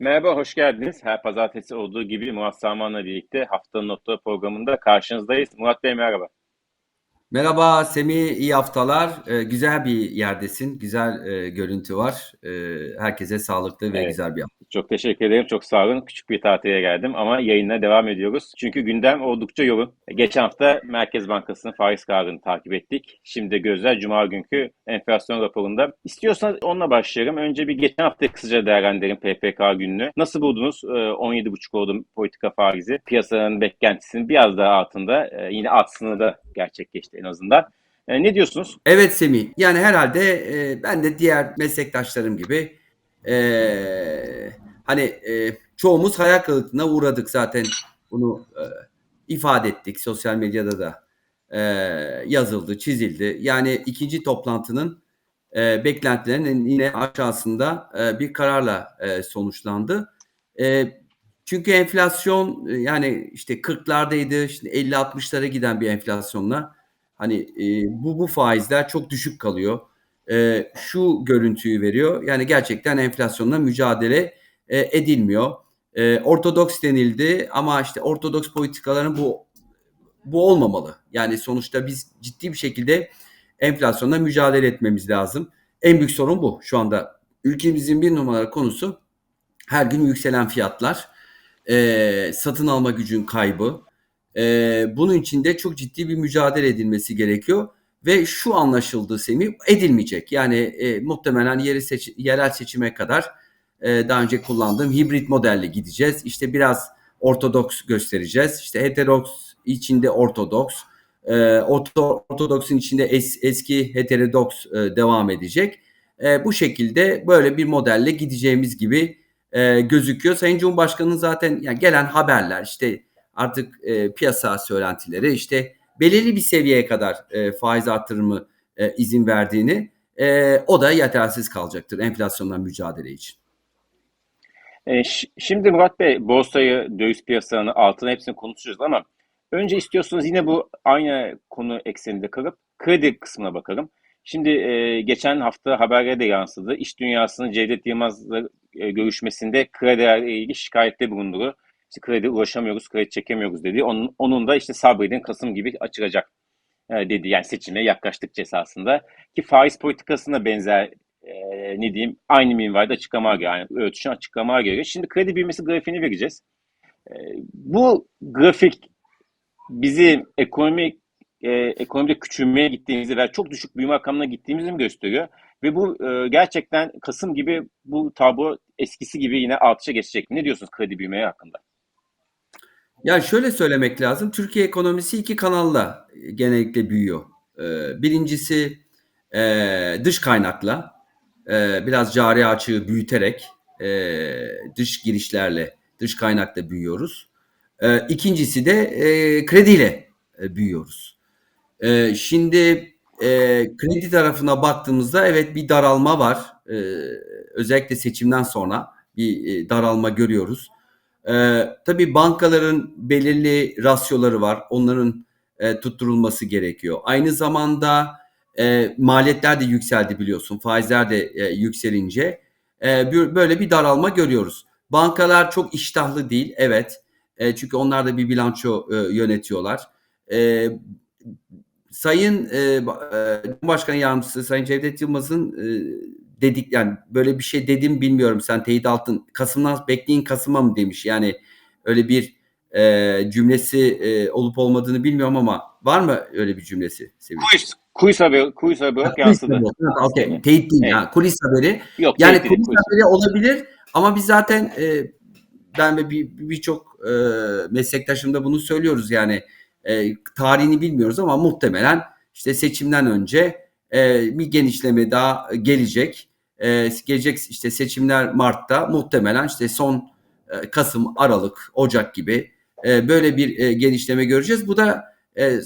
Merhaba, hoş geldiniz. Her pazartesi olduğu gibi Murat Saman'la birlikte haftanın notları programında karşınızdayız. Murat Bey merhaba. Merhaba Semih, iyi haftalar. Ee, güzel bir yerdesin, güzel e, görüntü var. Ee, herkese sağlıklı ve Evet. güzel bir hafta. Çok teşekkür ederim. Çok sağ olun. Küçük bir tatile geldim ama yayına devam ediyoruz. Çünkü gündem oldukça yoğun. Geçen hafta Merkez Bankası'nın faiz kararını takip ettik. Şimdi de gözler Cuma günkü enflasyon raporunda. İstiyorsanız onunla başlayalım. Önce bir geçen hafta kısaca değerlendirelim PPK gününü. Nasıl buldunuz? Ee, 17,5 oldu politika faizi. Piyasanın beklentisinin biraz daha altında. Ee, Yine alt sınırda gerçekleşti en azından. Ee, Ne diyorsunuz? Evet Semih, yani herhalde e, ben de diğer meslektaşlarım gibi e, hani e, çoğumuz hayal kırıklığına uğradık zaten bunu e, ifade ettik sosyal medyada da e, yazıldı, çizildi. Yani ikinci toplantının e, beklentilerinin yine aşağısında e, bir kararla e, sonuçlandı. E, çünkü enflasyon e, yani işte 40'lardaydı, şimdi 50-60'lara giden bir enflasyonla hani e, bu bu faizler çok düşük kalıyor. E, şu görüntüyü veriyor. Yani gerçekten enflasyonla mücadele e, edilmiyor. E, ortodoks denildi ama işte ortodoks politikaların bu bu olmamalı. Yani sonuçta biz ciddi bir şekilde enflasyonla mücadele etmemiz lazım. En büyük sorun bu şu anda. Ülkemizin bir numaralı konusu her gün yükselen fiyatlar, e, satın alma gücün kaybı. E, bunun için de çok ciddi bir mücadele edilmesi gerekiyor. Ve şu anlaşıldı Semih, edilmeyecek. Yani e, muhtemelen yeri seç, yerel seçime kadar e, daha önce kullandığım hibrit modelle gideceğiz. İşte biraz ortodoks göstereceğiz. İşte heterodoks içinde ortodoks, e, orto, ortodoksun içinde es, eski heterodoks e, devam edecek. E, bu şekilde böyle bir modelle gideceğimiz gibi e, gözüküyor. Sayın Cumhurbaşkanı'nın zaten yani gelen haberler işte artık e, piyasa söylentileri işte belirli bir seviyeye kadar e, faiz artırımı e, izin verdiğini e, o da yetersiz kalacaktır enflasyonla mücadele için. E, Şimdi Murat Bey, borsayı, döviz piyasalarını, altını hepsini konuşacağız ama önce istiyorsanız yine bu aynı konu ekseninde kalıp kredi kısmına bakalım. Şimdi e, geçen hafta haberlere de yansıdı. İş dünyasının Cevdet Yılmaz'la e, görüşmesinde kredilerle ilgili şikayette bulunduğu, işte kredi ulaşamıyoruz, kredi çekemiyoruz dedi. Onun, onun da işte sabredin Kasım gibi açılacak e, dedi. Yani seçime yaklaştıkça esasında. Ki faiz politikasına benzer e, ne diyeyim aynı minvalde açıklama göre, yani ölçüşün açıklama göre. Şimdi kredi büyümesi grafiğini vereceğiz. E, bu grafik bizi ekonomi e, ekonomide küçülmeye gittiğimizi ve çok düşük büyüme rakamına gittiğimizi mi gösteriyor? Ve bu e, gerçekten Kasım gibi bu tablo eskisi gibi yine artışa geçecek mi? Ne diyorsunuz kredi büyümeye hakkında? Yani şöyle söylemek lazım. Türkiye ekonomisi iki kanalla genellikle büyüyor. Ee, birincisi e, dış kaynakla e, biraz cari açığı büyüterek e, dış girişlerle dış kaynakla büyüyoruz. E, ikincisi de e, krediyle e, büyüyoruz. E, şimdi e, kredi tarafına baktığımızda evet bir daralma var. E, özellikle seçimden sonra bir e, daralma görüyoruz. Ee, tabii bankaların belirli rasyoları var. Onların e, tutturulması gerekiyor. Aynı zamanda e, maliyetler de yükseldi biliyorsun. Faizler de e, yükselince e, böyle bir daralma görüyoruz. Bankalar çok iştahlı değil. Evet. E, çünkü onlar da bir bilanço e, yönetiyorlar. E, Sayın e, e, Cumhurbaşkanı Yardımcısı Sayın Cevdet Yılmaz'ın e, dedik yani böyle bir şey dedim bilmiyorum sen teyit altın Kasım'dan bekleyin Kasım'a mı demiş yani öyle bir e, cümlesi e, olup olmadığını bilmiyorum ama var mı öyle bir cümlesi Sevil? Kuis, kuis haberi, kuis haberi Ha, kulis yansıdı. haberi. Ha, Okey teyit değil Evet. ha, kulis haberi Yok, yani kulis kuis. haberi olabilir ama biz zaten e, ben ve bir- birçok e, meslektaşım da bunu söylüyoruz yani e, tarihini bilmiyoruz ama muhtemelen işte seçimden önce e, bir genişleme daha gelecek. E, gelecek işte seçimler Mart'ta muhtemelen işte son e, Kasım, Aralık, Ocak gibi e, böyle bir e, genişleme göreceğiz. Bu da e, e,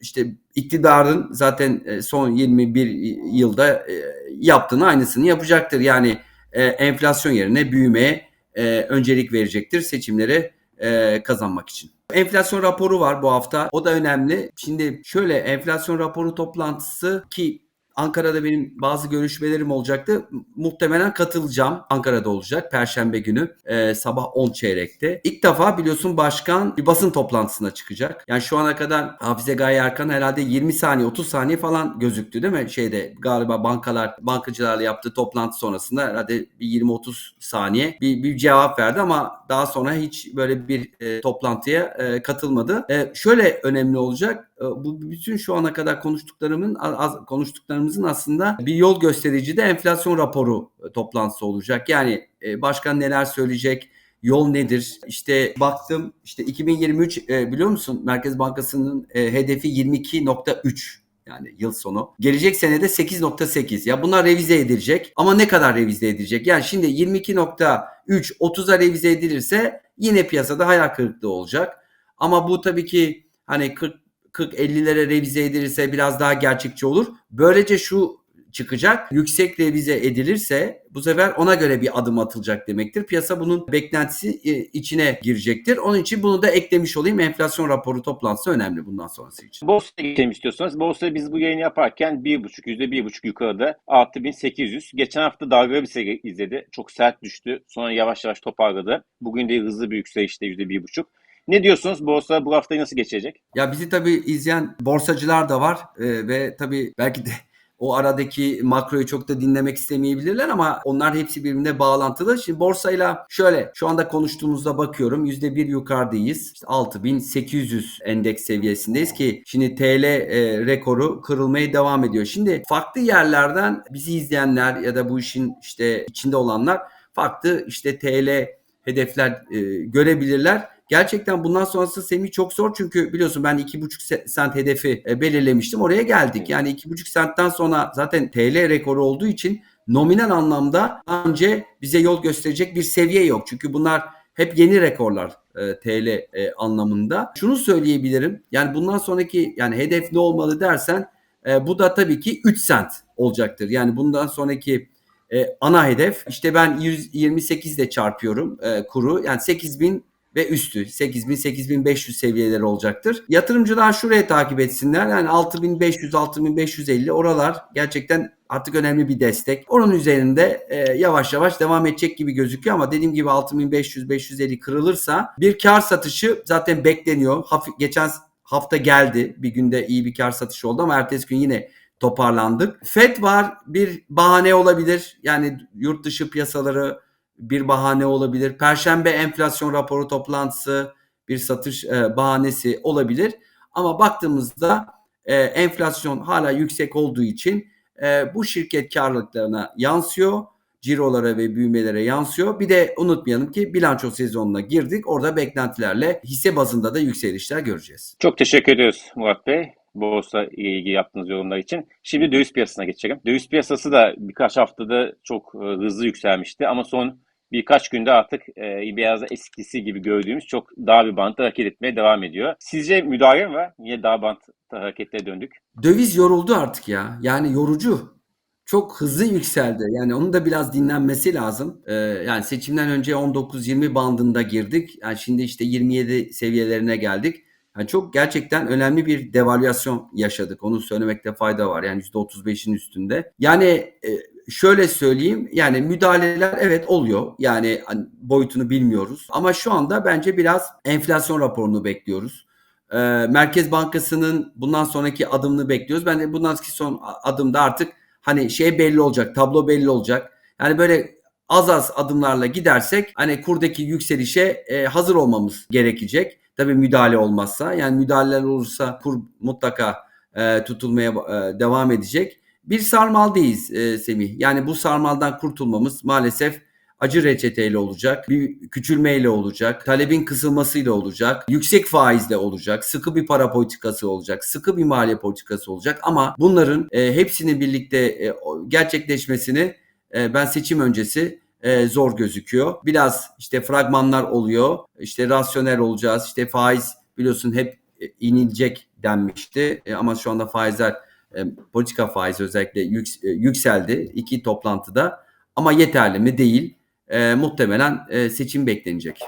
işte iktidarın zaten e, son 21 yılda e, yaptığını aynısını yapacaktır. Yani e, enflasyon yerine büyümeye e, öncelik verecektir seçimleri e, kazanmak için. Enflasyon raporu var bu hafta. O da önemli. Şimdi şöyle enflasyon raporu toplantısı ki Ankara'da benim bazı görüşmelerim olacaktı. Muhtemelen katılacağım. Ankara'da olacak Perşembe günü e, sabah 10 çeyrekte. İlk defa biliyorsun başkan bir basın toplantısına çıkacak. Yani şu ana kadar Hafize Gaye Erkan herhalde 20 saniye 30 saniye falan gözüktü değil mi? Şeyde galiba bankalar bankacılarla yaptığı toplantı sonrasında herhalde bir 20-30 saniye bir, bir cevap verdi ama daha sonra hiç böyle bir e, toplantıya e, katılmadı. E, şöyle önemli olacak. E, bu bütün şu ana kadar konuştuklarımın az, konuştuklarımızın aslında bir yol gösterici de enflasyon raporu e, toplantısı olacak. Yani e, başkan neler söyleyecek? Yol nedir? İşte baktım işte 2023 e, biliyor musun Merkez Bankası'nın e, hedefi 22.3 yani yıl sonu. Gelecek senede 8.8. Ya bunlar revize edilecek ama ne kadar revize edilecek? Yani şimdi 22.3 30'a revize edilirse yine piyasada hayal kırıklığı olacak. Ama bu tabii ki hani 40 40-50'lere revize edilirse biraz daha gerçekçi olur. Böylece şu çıkacak. Yüksek revize edilirse bu sefer ona göre bir adım atılacak demektir. Piyasa bunun beklentisi e, içine girecektir. Onun için bunu da eklemiş olayım. Enflasyon raporu toplantısı önemli bundan sonrası için. Borsaya geçelim istiyorsanız. Borsada biz bu yayını yaparken 1.5, %1.5 yukarıda 6800. Geçen hafta dalgalı bir izledi. Çok sert düştü. Sonra yavaş yavaş toparladı. Bugün de hızlı bir yükselişte %1.5. Ne diyorsunuz? Borsa bu haftayı nasıl geçecek? Ya bizi tabii izleyen borsacılar da var ee, ve tabii belki de o aradaki makroyu çok da dinlemek istemeyebilirler ama onlar hepsi birbirine bağlantılı. Şimdi borsayla şöyle şu anda konuştuğumuzda bakıyorum %1 yukarıdayız. İşte 6800 endeks seviyesindeyiz ki şimdi TL e, rekoru kırılmaya devam ediyor. Şimdi farklı yerlerden bizi izleyenler ya da bu işin işte içinde olanlar farklı işte TL hedefler e, görebilirler. Gerçekten bundan sonrası Semih çok zor çünkü biliyorsun ben 2,5 sent hedefi e, belirlemiştim. Oraya geldik. Yani 2,5 sentten sonra zaten TL rekoru olduğu için nominal anlamda önce bize yol gösterecek bir seviye yok. Çünkü bunlar hep yeni rekorlar e, TL e, anlamında. Şunu söyleyebilirim. Yani bundan sonraki yani hedef ne olmalı dersen e, bu da tabii ki 3 sent olacaktır. Yani bundan sonraki e, ana hedef işte ben 128 ile çarpıyorum e, kuru. Yani 8000 ve üstü 8000-8500 seviyeleri olacaktır. Yatırımcılar şuraya takip etsinler. Yani 6500-6550 oralar gerçekten artık önemli bir destek. Onun üzerinde e, yavaş yavaş devam edecek gibi gözüküyor ama dediğim gibi 6500-550 kırılırsa bir kar satışı zaten bekleniyor. Hafif, geçen hafta geldi. Bir günde iyi bir kar satışı oldu ama ertesi gün yine toparlandık. FED var bir bahane olabilir. Yani yurt dışı piyasaları bir bahane olabilir. Perşembe enflasyon raporu toplantısı bir satış e, bahanesi olabilir. Ama baktığımızda e, enflasyon hala yüksek olduğu için e, bu şirket karlılıklarına yansıyor. Cirolara ve büyümelere yansıyor. Bir de unutmayalım ki bilanço sezonuna girdik. Orada beklentilerle hisse bazında da yükselişler göreceğiz. Çok teşekkür ediyoruz Murat Bey. Borsa ilgili yaptığınız yorumlar için. Şimdi döviz piyasasına geçelim. Döviz piyasası da birkaç haftada çok hızlı yükselmişti ama son birkaç günde artık e, biraz eskisi gibi gördüğümüz çok daha bir bantta hareket etmeye devam ediyor. Sizce müdahale mi var? Niye daha bantta hareketlere döndük? Döviz yoruldu artık ya. Yani yorucu. Çok hızlı yükseldi. Yani onun da biraz dinlenmesi lazım. Ee, yani seçimden önce 19-20 bandında girdik. Yani şimdi işte 27 seviyelerine geldik. Yani çok gerçekten önemli bir devalüasyon yaşadık. Onu söylemekte fayda var. Yani %35'in üstünde. Yani e, şöyle söyleyeyim yani müdahaleler evet oluyor. Yani hani boyutunu bilmiyoruz. Ama şu anda bence biraz enflasyon raporunu bekliyoruz. Ee, Merkez Bankası'nın bundan sonraki adımını bekliyoruz. Ben de bundan sonraki son adımda artık hani şey belli olacak, tablo belli olacak. Yani böyle az az adımlarla gidersek hani kurdaki yükselişe e, hazır olmamız gerekecek. Tabii müdahale olmazsa yani müdahaleler olursa kur mutlaka e, tutulmaya e, devam edecek. Bir sarmaldayız e, Semih. Yani bu sarmaldan kurtulmamız maalesef acı reçeteyle olacak, bir küçülmeyle olacak, talebin kısılmasıyla olacak, yüksek faizle olacak, sıkı bir para politikası olacak, sıkı bir maliye politikası olacak ama bunların e, hepsinin birlikte e, gerçekleşmesini e, ben seçim öncesi e, zor gözüküyor. Biraz işte fragmanlar oluyor. İşte rasyonel olacağız. İşte faiz biliyorsun hep e, inilecek denmişti. E, ama şu anda faizler e, politika faizi özellikle e, yükseldi iki toplantıda. Ama yeterli mi? Değil. E, muhtemelen e, seçim beklenecek.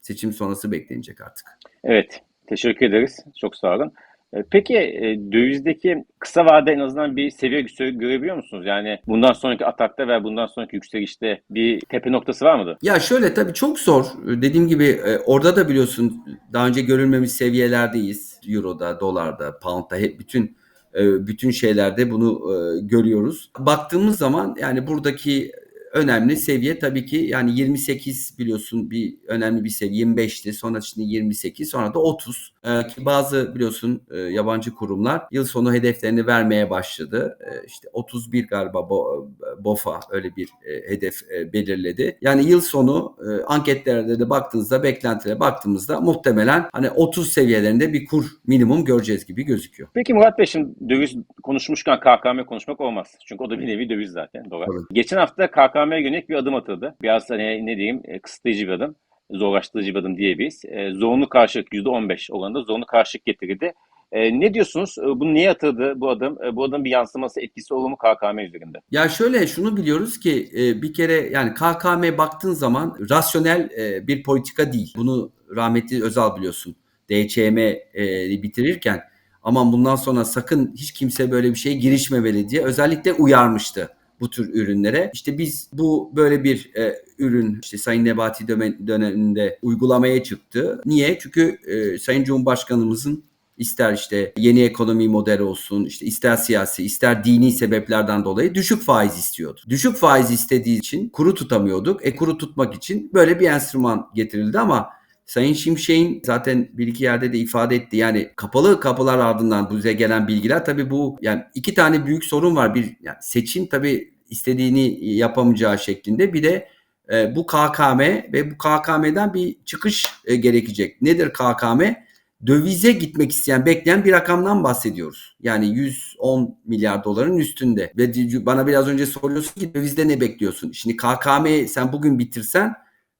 Seçim sonrası beklenecek artık. Evet. Teşekkür ederiz. Çok sağ olun. E, Peki dövizdeki kısa vade en azından bir seviye gö- görebiliyor musunuz? Yani bundan sonraki atakta ve bundan sonraki yükselişte bir tepe noktası var mıdır? Ya şöyle tabii çok zor. Dediğim gibi orada da biliyorsun daha önce görülmemiş seviyelerdeyiz. Euro'da, dolarda, pound'da hep bütün bütün şeylerde bunu e, görüyoruz. Baktığımız zaman yani buradaki önemli seviye tabii ki yani 28 biliyorsun bir önemli bir seviye 25'ti. Sonra şimdi 28 sonra da 30. Ee, ki bazı biliyorsun e, yabancı kurumlar yıl sonu hedeflerini vermeye başladı. Ee, işte 31 galiba Bo- BOFA öyle bir e, hedef e, belirledi. Yani yıl sonu e, anketlerde de baktığınızda beklentilere baktığımızda muhtemelen hani 30 seviyelerinde bir kur minimum göreceğiz gibi gözüküyor. Peki Murat Bey şimdi döviz konuşmuşken KKM konuşmak olmaz. Çünkü o da bir nevi döviz zaten dolar. Tabii. Geçen hafta KKM'ye yönelik bir adım atıldı. Biraz hani ne diyeyim e, kısıtlayıcı bir adım. Zorlaştırıcı bir adım diyebiliriz. E, zorunlu karşılık %15 oranında zorunlu karşılık getirildi. E, ne diyorsunuz? E, bu niye atıldı bu adım? E, bu adımın bir yansıması etkisi olur mu KKM üzerinde? Ya şöyle şunu biliyoruz ki e, bir kere yani KKM baktığın zaman rasyonel e, bir politika değil. Bunu rahmetli Özal biliyorsun. DÇM e, bitirirken aman bundan sonra sakın hiç kimse böyle bir şeye girişmemeli diye özellikle uyarmıştı bu tür ürünlere. İşte biz bu böyle bir e, ürün işte Sayın Nebati döneminde uygulamaya çıktı. Niye? Çünkü e, Sayın Cumhurbaşkanımızın ister işte yeni ekonomi modeli olsun, işte ister siyasi, ister dini sebeplerden dolayı düşük faiz istiyordu. Düşük faiz istediği için kuru tutamıyorduk. E kuru tutmak için böyle bir enstrüman getirildi ama Sayın Şimşek'in zaten bir iki yerde de ifade etti. Yani kapalı kapılar ardından bize gelen bilgiler tabii bu yani iki tane büyük sorun var. Bir yani seçim tabii istediğini yapamayacağı şeklinde. Bir de e, bu KKM ve bu KKM'den bir çıkış e, gerekecek. Nedir KKM? Dövize gitmek isteyen, bekleyen bir rakamdan bahsediyoruz. Yani 110 milyar doların üstünde. Ve bana biraz önce soruyorsun ki dövizde ne bekliyorsun? Şimdi KKM sen bugün bitirsen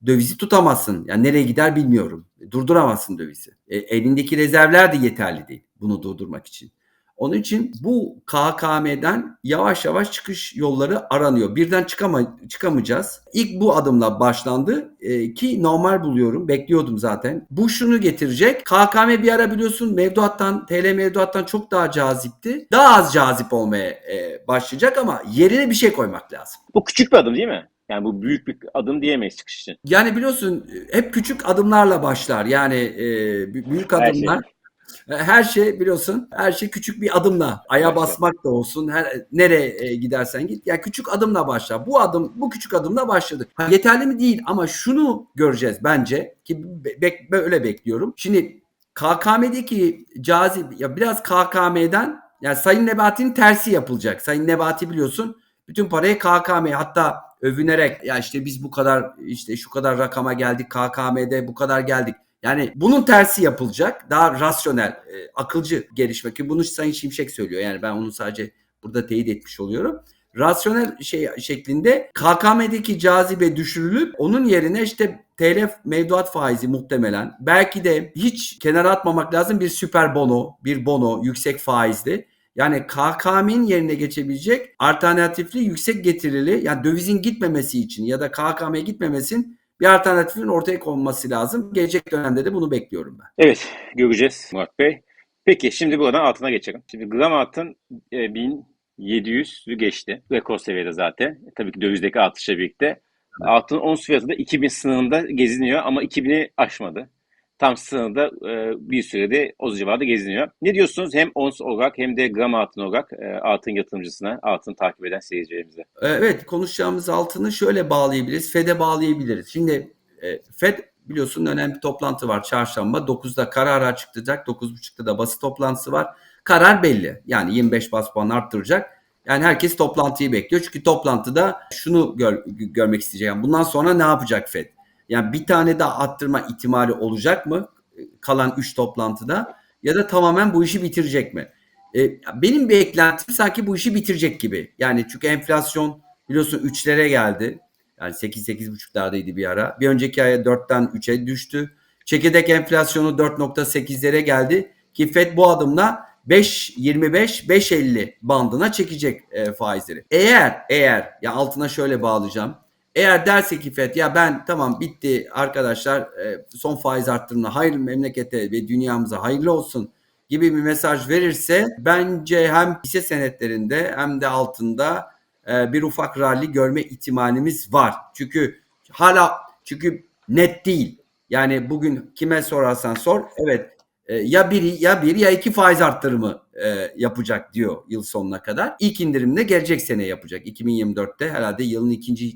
dövizi tutamazsın. Yani nereye gider bilmiyorum. Durduramazsın dövizi. E, elindeki rezervler de yeterli değil bunu durdurmak için. Onun için bu KKM'den yavaş yavaş çıkış yolları aranıyor. Birden çıkama, çıkamayacağız. İlk bu adımla başlandı e, ki normal buluyorum. Bekliyordum zaten. Bu şunu getirecek. KKM bir ara biliyorsun mevduattan, TL mevduattan çok daha cazipti. Daha az cazip olmaya e, başlayacak ama yerine bir şey koymak lazım. Bu küçük bir adım değil mi? Yani bu büyük bir adım diyemeyiz çıkış için. Yani biliyorsun hep küçük adımlarla başlar. Yani e, büyük Her şey. adımlar. Her şey biliyorsun her şey küçük bir adımla. Aya basmak da olsun her nereye e, gidersen git. Ya küçük adımla başla bu adım bu küçük adımla başladık. Ha, yeterli mi? Değil. Ama şunu göreceğiz bence ki be- be- böyle bekliyorum. Şimdi KKM'deki cazip ya biraz KKM'den yani Sayın Nebati'nin tersi yapılacak. Sayın Nebati biliyorsun bütün parayı KKM'ye hatta övünerek ya işte biz bu kadar işte şu kadar rakama geldik KKM'de bu kadar geldik. Yani bunun tersi yapılacak. Daha rasyonel, e, akılcı gelişme ki bunu Sayın Şimşek söylüyor. Yani ben onu sadece burada teyit etmiş oluyorum. Rasyonel şey şeklinde KKM'deki cazibe düşürülüp onun yerine işte TL mevduat faizi muhtemelen belki de hiç kenara atmamak lazım bir süper bono, bir bono yüksek faizli. Yani KKM'nin yerine geçebilecek alternatifli yüksek getirili yani dövizin gitmemesi için ya da KKM'ye gitmemesin bir alternatifin ortaya konması lazım. Gelecek dönemde de bunu bekliyorum ben. Evet, göreceğiz Murat Bey. Peki şimdi buradan altına geçelim. Şimdi gram altın e, 1700'ü geçti. Rekor seviyede zaten. E, Tabii ki dövizdeki artışla birlikte. Altın ons fiyatı da 2000 sınırında geziniyor ama 2000'i aşmadı. Tam sınırda e, bir sürede o civarda geziniyor. Ne diyorsunuz hem ons olarak hem de gram altın olarak e, altın yatırımcısına, altın takip eden seyircilerimize? Evet konuşacağımız altını şöyle bağlayabiliriz. FED'e bağlayabiliriz. Şimdi e, FED biliyorsun önemli bir toplantı var çarşamba. 9'da karar açıklayacak. 9.30'da da basın toplantısı var. Karar belli. Yani 25 bas puan arttıracak. Yani herkes toplantıyı bekliyor. Çünkü toplantıda şunu gör- görmek isteyecek. Yani bundan sonra ne yapacak FED? Yani bir tane daha arttırma ihtimali olacak mı? Kalan 3 toplantıda ya da tamamen bu işi bitirecek mi? E, benim beklentim sanki bu işi bitirecek gibi. Yani çünkü enflasyon biliyorsun 3'lere geldi. Yani 8-8,5'lardaydı bir ara. Bir önceki aya 4'ten 3'e düştü. Çekirdek enflasyonu 4.8'lere geldi. Ki FED bu adımla 5.25-5.50 bandına çekecek e, faizleri. Eğer eğer ya altına şöyle bağlayacağım. Eğer derse ki FED ya ben tamam bitti arkadaşlar e, son faiz arttırımına hayırlı memlekete ve dünyamıza hayırlı olsun. gibi bir mesaj verirse bence hem hisse senetlerinde hem de altında e, bir ufak rally görme ihtimalimiz var. Çünkü hala çünkü net değil. Yani bugün kime sorarsan sor evet e, ya bir ya bir ya iki faiz arttırımı e, yapacak diyor yıl sonuna kadar. İlk indirimde gelecek sene yapacak. 2024'te herhalde yılın ikinci e,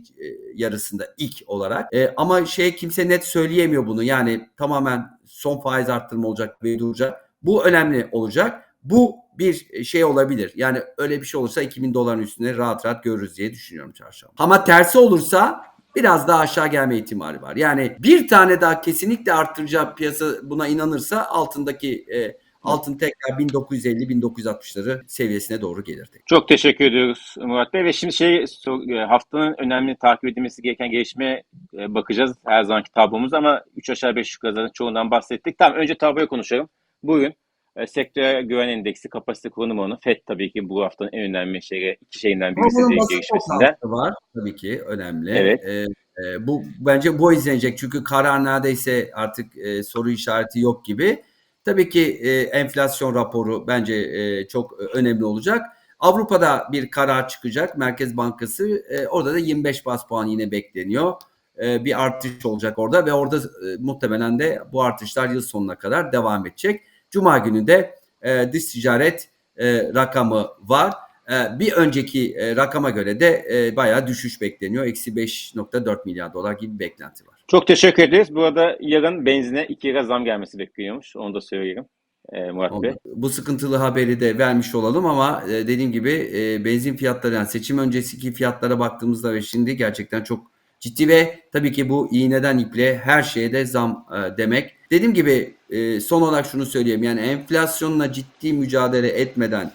yarısında ilk olarak. E, ama şey kimse net söyleyemiyor bunu. Yani tamamen son faiz arttırma olacak ve duracak. Bu önemli olacak. Bu bir şey olabilir. Yani öyle bir şey olursa 2000 doların üstüne rahat rahat görürüz diye düşünüyorum çarşamba. Ama tersi olursa biraz daha aşağı gelme ihtimali var. Yani bir tane daha kesinlikle arttıracağı piyasa buna inanırsa altındaki e, altın tekrar 1950-1960'ları seviyesine doğru gelir. Çok teşekkür ediyoruz Murat Bey ve şimdi şey e, haftanın önemli takip edilmesi gereken gelişmeye e, bakacağız her zamanki tablomuz ama 3 aşağı 5 yukarı çoğundan bahsettik. Tamam önce tabloya konuşalım. Bugün e, sektör güven endeksi kapasite kullanım oranı FED tabii ki bu haftanın en önemli şeyi, iki şeyinden birisi gelişmesinden. toplantısı var tabii ki önemli. Evet. E, e, bu bence bu izlenecek çünkü karar neredeyse artık e, soru işareti yok gibi. Tabii ki e, enflasyon raporu bence e, çok önemli olacak. Avrupa'da bir karar çıkacak Merkez Bankası. E, orada da 25 bas puan yine bekleniyor. E, bir artış olacak orada ve orada e, muhtemelen de bu artışlar yıl sonuna kadar devam edecek. Cuma günü de e, dış ticaret e, rakamı var. E, bir önceki e, rakama göre de e, bayağı düşüş bekleniyor. Eksi 5.4 milyar dolar gibi beklenti var. Çok teşekkür ederiz. Bu arada yarın benzine 2 lira zam gelmesi bekleniyormuş. Onu da söyleyeyim e, Murat Bey. Bu sıkıntılı haberi de vermiş olalım ama e, dediğim gibi e, benzin fiyatları yani seçim öncesiki fiyatlara baktığımızda ve şimdi gerçekten çok ciddi ve tabii ki bu iğneden iple her şeye de zam e, demek. Dediğim gibi e, son olarak şunu söyleyeyim yani enflasyonla ciddi mücadele etmeden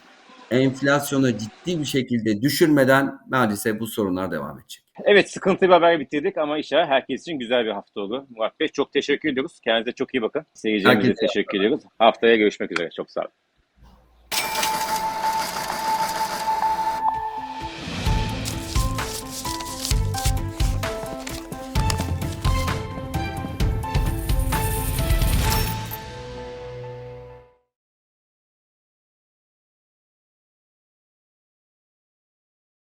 enflasyonu ciddi bir şekilde düşürmeden maalesef bu sorunlar devam edecek. Evet sıkıntılı bir haber bitirdik ama inşallah herkes için güzel bir hafta oldu. Murat Bey çok teşekkür ediyoruz. Kendinize çok iyi bakın. Seyircilerimize teşekkür ediyoruz. Haftaya görüşmek üzere. Çok sağ olun.